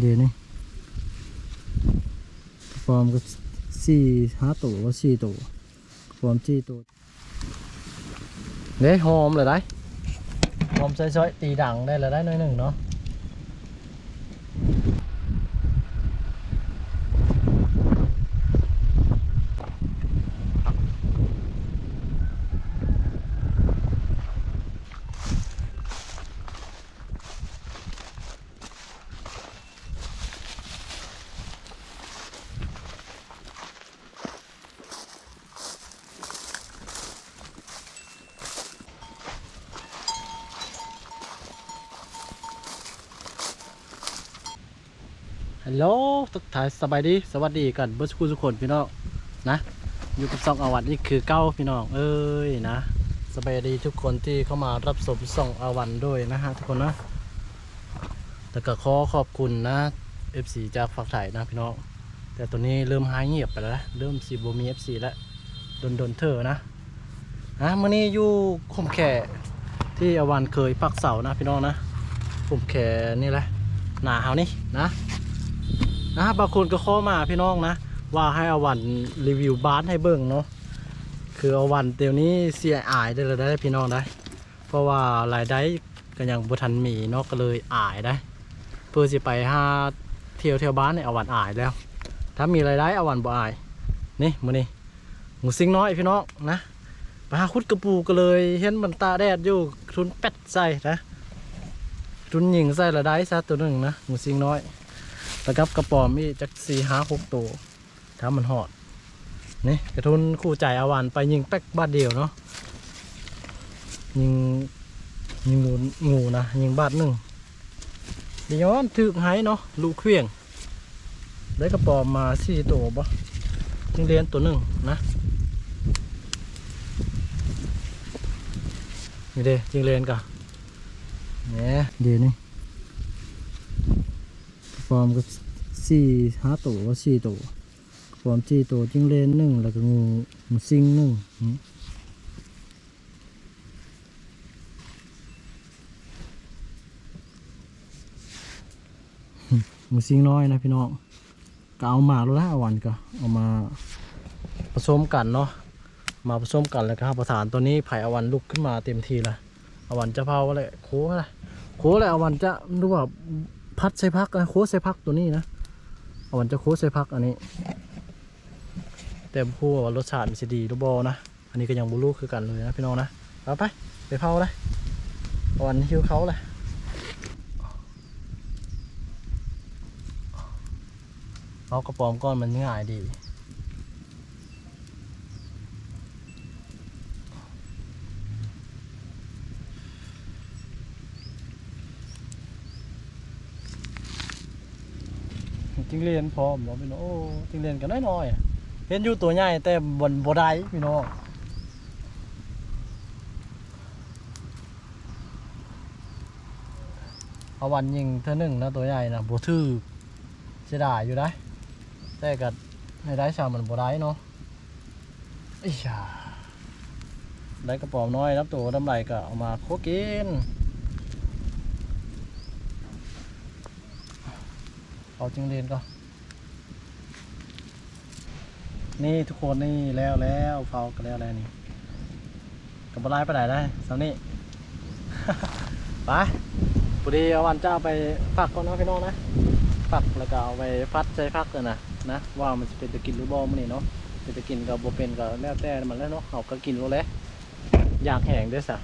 เดี๋ยวนี้ฟอร์มก็สี่ห้าตัวว่าสี่ตัวฟอร์มสี่ตัวเด้หอมเลยได้หอมซอยๆตีดังได้เลยได้หน่อยหนึ่งเนาะ ฮัลโหลทุกท่านสบายดี สวัสดีกันเบิร์สคูทุกคนพี่น้องนะ อยู่กับซองอาวันนี่คือเก้าพี่น้อง เอ้ยนะ สบายดีทุกคนที่เข้ามารับชมซองอาวันด้วยนะฮะทุกคนนะแต่ก็ขอขอบคุณนะ FC จากฝักถ่ายนะพี่น้อง แต่ตัวนี้เริ่มหายเงียบไปแล้วนะเริ่มสีบมี FC แล้วโดนโดนเธอนะนะมื่อนี้อยู่คมแข่ที่อาวันเคยปักเสานะพี่น้องนะคมแข่นี่แหละหนาเฮานี่นะ นะบางคนก็ข้อมาพี่น้องนะ ว่าให้เอาวันรีวิวบ้านให้เบิ่งเนาะคือเอาวันเดี๋ยวนี้เสียอายได้เลยได้พี่น้องได้ เพราะว่ารายได้ก็ยังบ่ทันมีเนาะก็เลยอายได้ เพื่อสิไปหาเที่ยวเที่ยวบ้านเนี่ยเอาวันอายแล้ว ถ้ามีรายได้เอาวันบ่อายนี่มือนี้หมูซิงน้อยพี่น้องนะไปหาคุดกระปูก็เลยเห็นมันตาแดดอยู่ทุนเป็ดใส่นะทุนหญิงใส่ละได้ซะตัวหนึ่งนะหมูซิงน้อย แล้วกับกระป๋อมีจักสี่ห้าหกตัวถ้ามันหอดนี่กระทุนคู่ใจอาวันไปยิงแป๊กบาทเดียวเนาะยิงยิงงูงูนะยิงบาทหนึ่งเดี๋ยวย้อนถึกไห้เนาะลูกเควียงได้กระป๋อมมาสี่ตัวบ่จิงเรียนตัวหนึ่งนะนี่เด้จิงเรียนกะเนี่ยเดี๋ยวนี่ ฟอร์มก็สี่ห้าตัวสี่ตัวฟอร์มสี่ตัวจิ้งเลนหนึ่งแล้วก็งูงูซิงหนึ่งมงูซิงน้อยนะพี่น้องก็เอามาแล้วละอวันก็เอามาผสมกันเนาะมาผสมกันแล้วก็ประธานตัวนี้ไผ่อวันลุกขึ้นมาเต็มทีละอวันจะเผาอะไรโค้อะไรโค้อะไรอวันจะดูว่า พัดใส่พักนะโค้ดใส่พักตัวนี้นะเอาวันจะโค้ดใส่พักอันนี้ แต่พูดว่ารสชาติมันจะดีรูบอนะ อันนี้ก็ยังบูรู้คือกันเลยนะพี่น้องนะเอาไปไปเผาเลยเอาวันหิวเขาเลยเอากระป๋อมก้อนมันง่ายดี จิงเรียนพร้อมบ่พี่น้องโอ้จิงเรียนกันน้อยๆเห็นอยู่ตัวใหญ่แต่บนบ่ได้พี่น้องเอาวันยิงเท่านึงนะตัวใหญ่นะบ่ถือเสียดายอยู่ได้แต่ก็ในได้ชามันบ่ได้เนาะอีชาได้กระป๋อมน้อยรับตัวน้ำไหลก็เอามาโคกิน เอาจิงเรียนก็ นี่ทุกคนนี่แล้วแล้วเผากันแล้วแล้วนี่กับบลายไปไหนได้สำนี่ไปพอดีเอาวันเจ้าไปฝักก่อนนะพี่น้องนะฝักแล้วก็เอาไปฟัดใส่ฟักกันนะนะว่ามันจะเป็นตะกินหรือบ่มันนี่เนาะเป็นตะกินกับโบเป็นก็แล้วแต่มันแล้วเนาะเอาก็กินรู้แล้วอยากแห้งด้วยสะ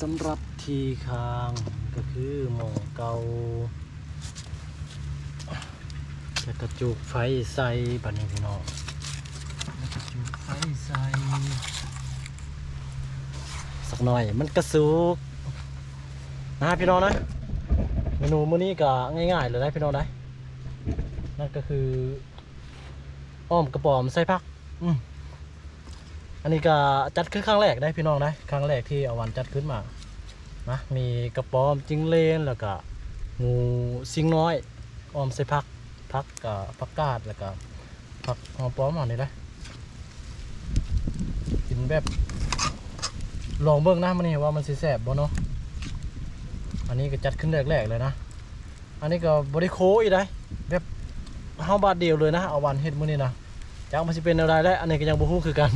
สำหรับทีคางก็คือหมองเกาจะกระจุกไฟใส่บัดนี้พี่น้องกระจุกไฟใส่สักหน่อยมันกระสุกนะพี่น้องนะเมนูมื้อนี้ก็ง่ายๆเลยได้พี่น้องได้นั่นก็คือ อ้อมกระป๋อมใส่ผัก อืม อันนี้ก็จัดขึ้นครั้งแรกได้พี่น้องได้ครั้งแรกที่เอาวันจัดขึ้นมานะมีกระป๋อมจิ้งเลนแล้วก็งูซิงน้อยออมใส่ผักผักกับผักกาดแล้วก็ผักหอมป้อมอันนี้ได้กินแบบลองเบิ่งนะมันนี่ว่ามันสิแซ่บบ่เนาะอันนี้ก็จัดขึ้นแรกๆเลยนะ อันนี้ก็บริโคอีกได้แบบเฮาบาทเดียวเลยนะเอาวันเฮ็ดมื้อนี้นะ จักมันสิเป็นอะไรได้ อันนี้ก็ยังบ่ฮู้คือกัน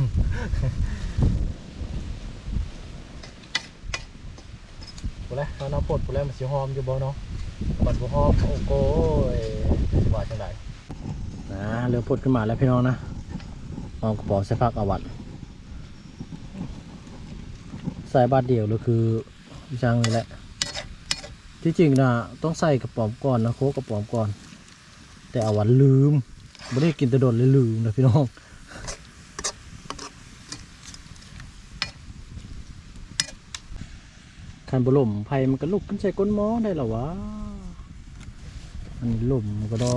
พูดแล้วเอาน้ำปดพูดแล้วมันสิหอมอยู่บ่เนาะบัดบ่หอมโอ้โกยว่าจังไดนะเรือปดขึ้นมาแล้วพี่น้องนะเอากระป๋องใส่ผักอาวันใส่บาทเดียวเลยคือจังนี่แหละที่จริงนะต้องใส่กระป๋อมก่อนนะโคกกระป๋อมก่อน แต่อาวันลืม ไม่ได้กินแตะโดนเลยลืมนะพี่น้องคันบล่มไผ่มันก็ลุกขึ้นใส่ก้นหม้อได้หรอวะอันนี้ล่มก็ดอ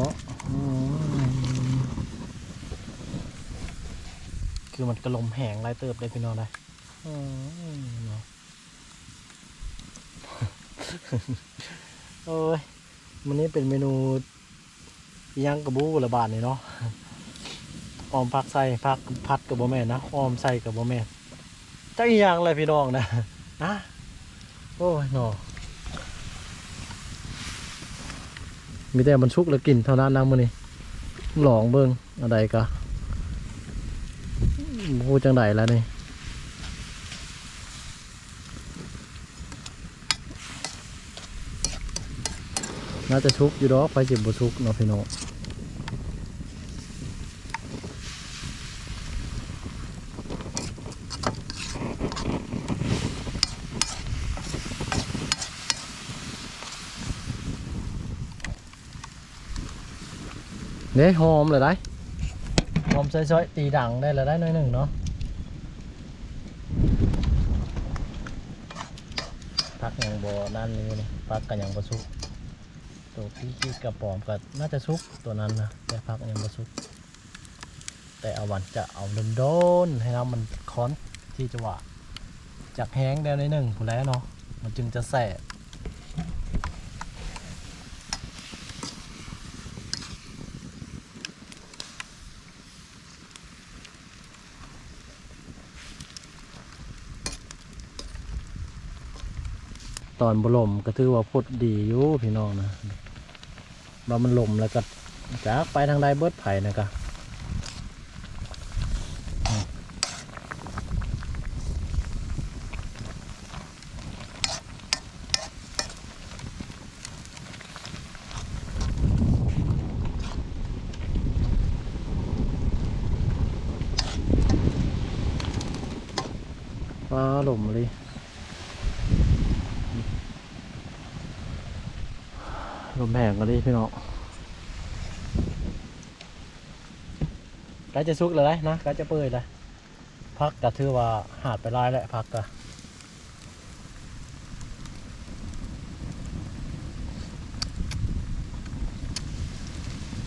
คือมันกระลมแห้งไรเติบเลยพี่น้องได้เนาะโอ้ยมันนี้เป็นเมนู ยังกระบูระบาดนี่เนาะออมผักใส่ผักพัดกับโบแม่นะออมใส่กับโบแม่จักอีหยังอะไรพี่น้องนะนะโอ้ยเนาะมีแต่มันชุกแล้วกินเท่านั้นนะมือนี้ลองเบิ่งอะไรกะพูดจังไดแล้วนี่น่าจะชุกอยู่ดอกไปจิบบุชุกเนาะพี่น้อง เนี่หอมเลยได้หอมซอยๆตีดังได้เลยได้หน่อยหนึ่งเนาะพักยังบ่นั่นนี่นี่พักกันยังบ่ชุกตัวพี่ขี้กระป๋อมก็น่าจะซุกตัวนั้นนะแต่พักยังบ่ซุก แต่เอาวันจะเอาโดนให้น้ำมันค้อนที่จะว่าจากแห้งได้ในหนึ่งผู้แล้วเนาะมันจึงจะแสบ ตอนบลมก็ถือว่าพดดีอยู่พี่น้องนะว่ามันลมแล้วก็จากไปทางใดเบิดไผ่นะกะฟ้าลมเลย ลมแห้งกันดิพี่น้องใกล้จะสุกเลยนะใกล้จะเปื่อยเลยพักก็ถือว่าหาดไปลายแล้วพักก็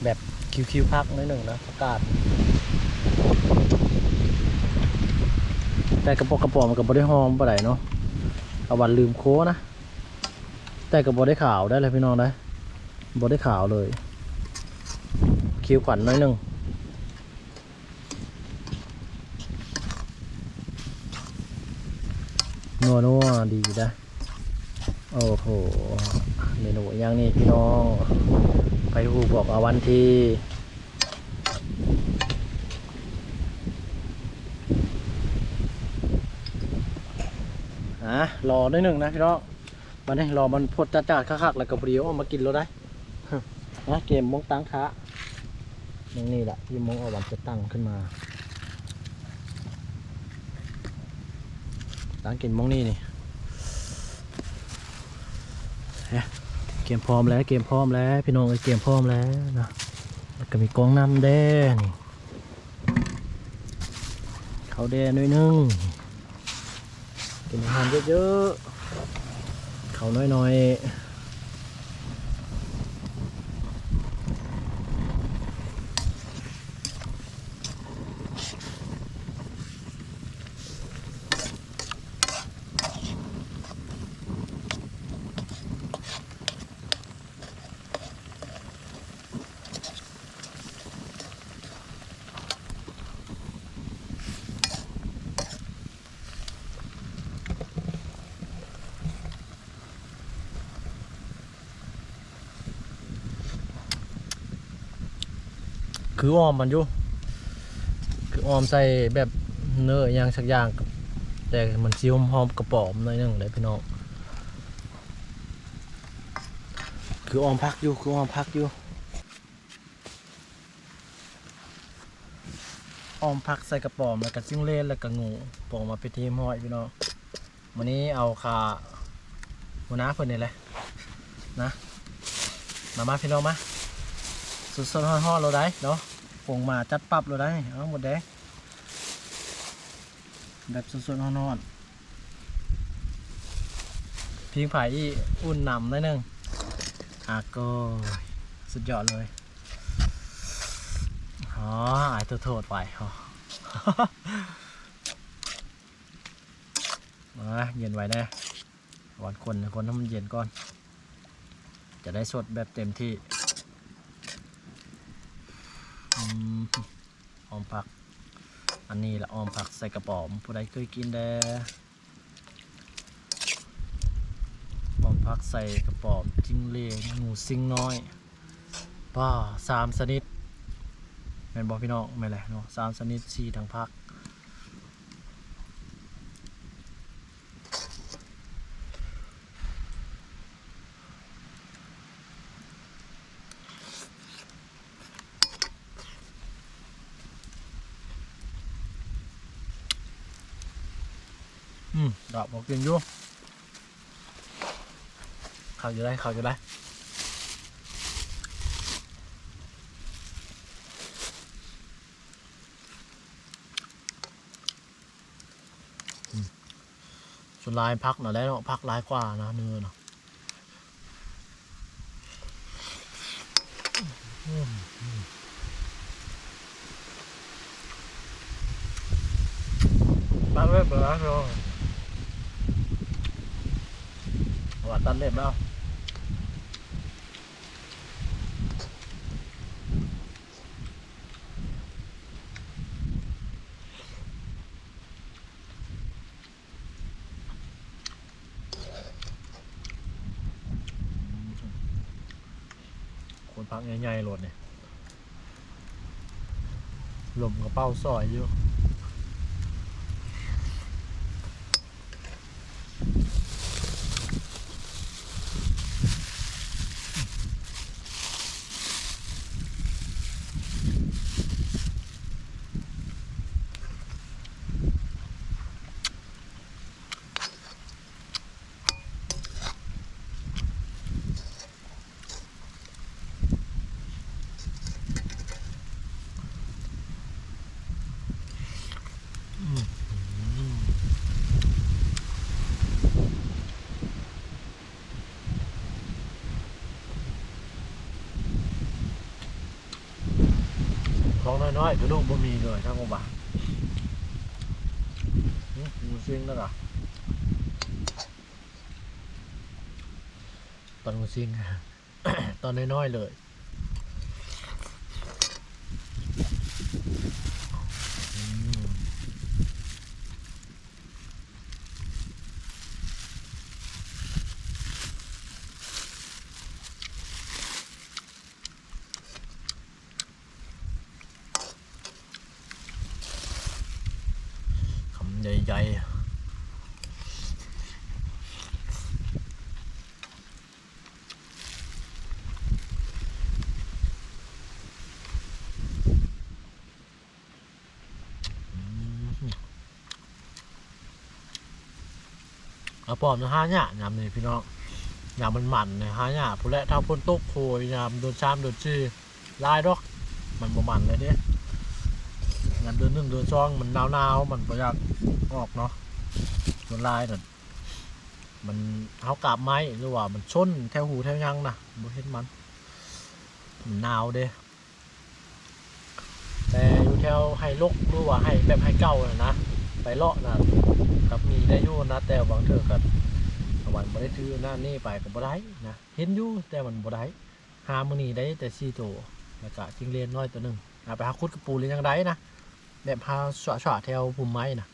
แบบคิวๆพักนิดหนึ่งนะอากาศแต่กระปอกกระป๋อมันกับบได้หอมปะไหนเนาะเอาวันลืมโค้นะแต่กับบได้ขาวได้เลยพี่น้องได้ บได้ขาวเลย คิวขวัญน้อยหนึ่งนัวนัวดีได้โอ้โห เมนูย่างนี้พี่น้อง ไปหูบอกเอาวันทีอะรอได้หนึ่งนะพี่น้องมันให้รอมันพดจัดๆคักๆแล้วก็พอดีเอามากินแล้วได้ นะเกมมงตั้งค้าอย่างนี้แหละที่มงเอาวันจะตั้งขึ้นมา ตั้งกินมงนี่นี่เฮ้เกมพร้อมแล้วเกมพร้อมแล้วพี่น้องเอ้ยเกมพร้อมแล้วนะก็มีกองน้ำแดงเขาแดงน่อยนึงกินอาหารเยอะๆเขาน้อยๆ คือออมมันอยู่ คือออมใส่แบบเนื้ออย่างสักอย่าง แต่มันซีหอมหอมกระป๋อมหน่อยหนึงเลยพี่น้องคือออมพักอยู่คือออมพักอยู่ออมพักใส่กระป๋อมแล้วก็จิ้งเล่นแล้วก็งูปองมาไปทีมห้อยพี่น้องวันนี้เอาคาหัวน้าเพิ่นนี่แหละนะมามาพี่น้องมา สุดสดฮอๆเราได้เนาะปงมาจัดปรับเราได้เอาหมดเด้แบบสดๆนอนๆพิงผาอีอุ่นหนำนิดนึงอาก็สุดยอดเลยอ๋อไอตัวโทษไปอ๋อมาเย็นไว้แน่วันคนนะคนให้มันเย็นก่อน จะได้สดแบบเต็มที่ อมหอมผัก อันนี้ละออมผักใส่กระป๋อม ผู้ใดเคยกินแด้ออมผักใส่กระป๋อมจิ้งเลงหมูซิงน้อยป้าสามชนิดแม่นบอกพี่น้องไม่แหละเนาะสามชนิดสี่ทางผักม ดอกบอกกินอยู่เขาวอยู่ได้เขาวอยู่ได้ส่วนลายพักหน่อยได้เนาะพักลายกว่านะเนื้อเนาะอืมอืมปักเล็บเหรอเนาะว่า ตันเล็บแล้วคนพักใหญ่ๆหลดเนี่ยลมกระเป้าซอยอยู่ของ น้อยกระดูกบ่มีเลยครับผมบ่าดูซิงแล้วเหรอตอนมูซิงตอนน้อยๆเลยอืมคำใหญ่ๆ เอาปอมนะฮะเนี่ยยามนี่พี่น้องยามมันหมันนะฮะเนี่ยผู้และถ้าพ้นตกโคยยามโดนชามโดนจี้ลายดอก มันบ่หมันเลยเนี่ยงานเดือนหนึ่งเดือนสองมันหนาวหนาวมันประหยัดออกเนาะส่วนลายนั่นมันเอากาบไม้หรือว่ามันชนแถวหูแถวยังนะบ่เห็นมันมันหนาวเด้แต่อยู่แถวไฮลกหรือว่าไฮแบบไฮเก่าน่ะนะไปเลาะนะ กับมีได้อยู่นะแต่บางเทื่อก็วันบ่ได้ถือหน้านี่ไปกับ่ได้นะเห็นอยู่แต่มันบ่ได้หามือนี้ได้แต่4ตัวแล้วก็จิงเลียนน้อยตัวหนึ่งเอาไปหาคุดกระปูเรียนยังได้นะแบบหาสวะๆแถวภูมิไม้นะ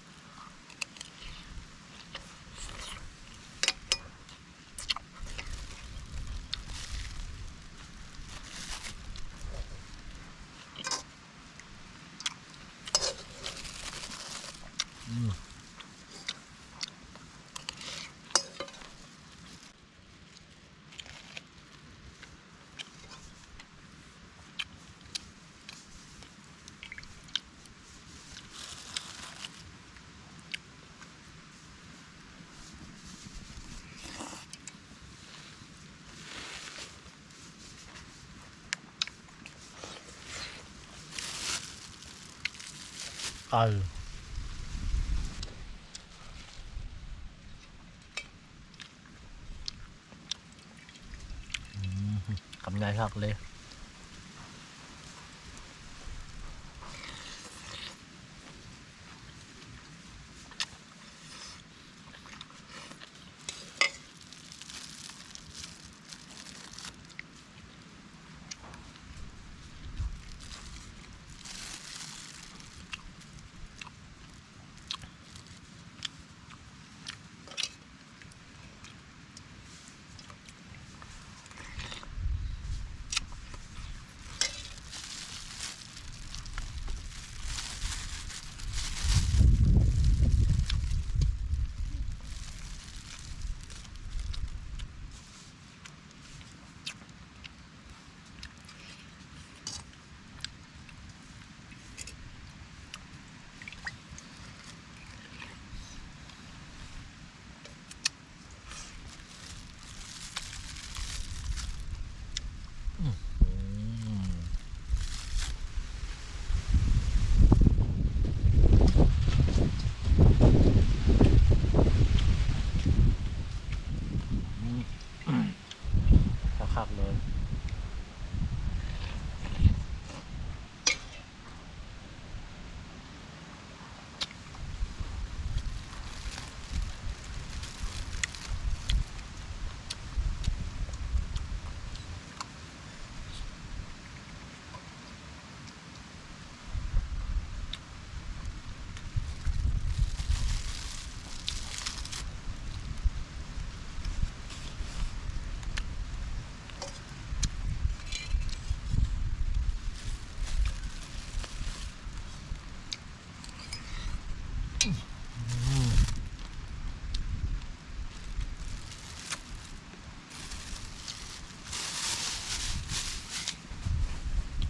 เอออืม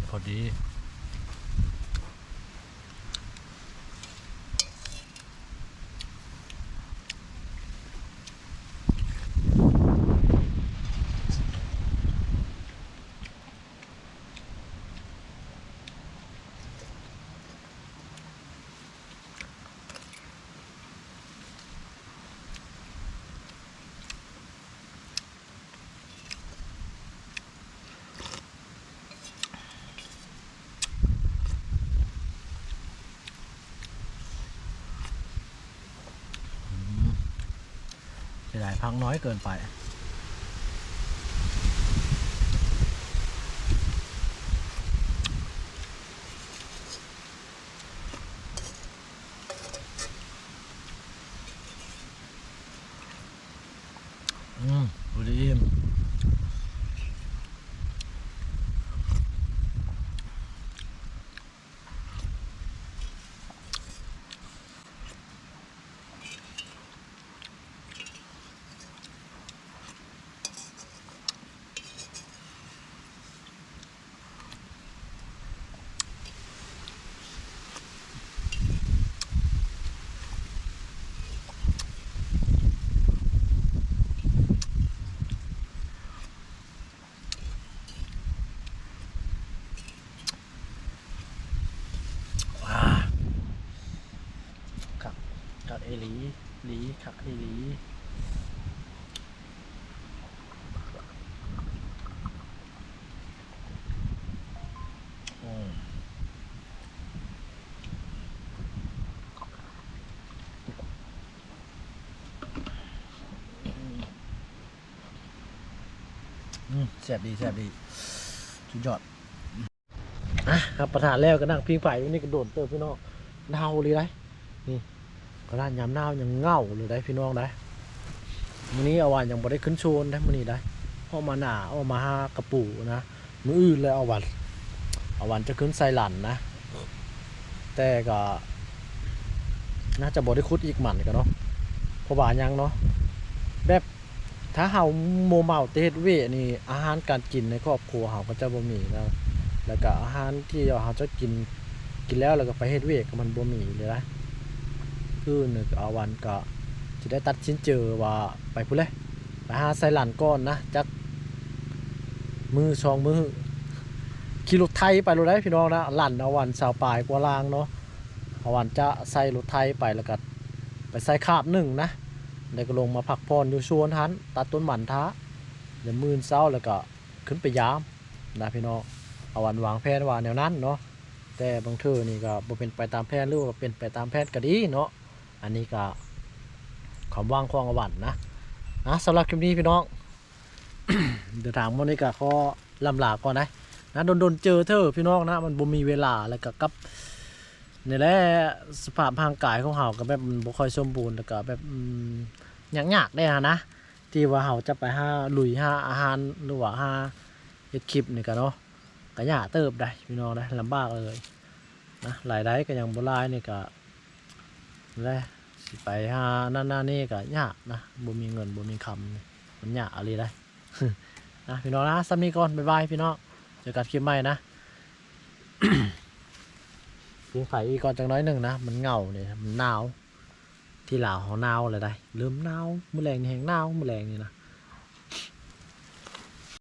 พอดี พังน้อยเกินไป ไอ้หลีหลีขักไอ้หลีแซ่บดีแซ่บดีสุดยอดอะครับประธานแล้วก็นั่งพิงฝ่ายนี่กระโดดเติมพี่น้องเดาหรือไร กระดานยามหนาวยังเหงาเลยได้พี่น้องได้มื้อนี้เอาวันยังบ่ได้ขึ้นโชนได้มื้อนี้ได้เอามาหนาเอามาหากระปูนะมื้ออื่นเลยเอาวันเอาวันจะขึ้นไซลันนะ แต่ก็น่าจะบ่ได้คุดอีกหมันกันเนาะเพราะว่ายังเนาะแบบถ้าเฮาโมเมาเตเฮ็ดเวนี่อาหารการกินในครอบครัวเฮาก็จะบ่มีนะแล้วก็อาหารที่เฮาจะกินกินแล้วแล้วก็ไปเฮ็ดเวก็มันบ่มีเลยนะ คือนึกเอาวันก็สิได้ตัดสินเจอว่าไปพุ่นเลยไปหาไซลันก่อนนะจักมือสองมือขี่รถไทยไปรถได้พี่น้องนะหลั่นเอาวันสาวปลายกว่าลางเนาะเอาวันจะใส่รถไทยไปแล้วก็ไปใส่คาบหนึ่งนะแล้ก็ลงมาพักผ่อนอยู่ชวนหันตัดต้นหมันท้าเดี๋ยวมื่นเศร้าแล้วก็ขึ้นไปยามนะพี่น้องเอาวันวางแผนว่าแนวนั้นเนาะแต่บางเทื่อนี่ก็บ่เป็นไปตามแผนหรือว่าเป็นไปตามแผนก็ดีเนาะ อันนี้ก็ความว่างของอวันนะนะสำหรับคลิปนี้พี่น้อง เดี๋ยวถามวันนี้ก็ขอลำลาก่อนนะนะโดนๆเจอเธอพี่น้องนะ มันบ่มีเวลาแล้วก็กับนี่แหละสภาพร่างกายของเฮาก็แบบมันบ่ค่อยสมบูรณ์แล้วก็แบบอืมยากๆได้ฮะนะที่ว่าเฮาจะไปหาลุยหาอาหารหรือว่าหาเฮ็ดคลิปนี่ก็เนาะก็ยากเติบได้พี่น้องนะลำบากเลยนะรายได้ก็ยังบ่ลายนี่ก็แหละ สิไปหานั่นนี่ก็ยากนะบ่มีเงินบ่มีคำมันยากอะไรได้นะพี่น้องนะสำนี้ก่อนบ๊ายบายพี่น้องเจอกันคลิปใหม่นะยิงไฟอีกก่อนจังน้อยหนึ่งนะมันเหงาเนี่ยมันหนาว ที่ลาวเขาหนาวอะไรได้เริ่มหนาวมือแรงนี่แหงหนาวมือแรงนี่นะ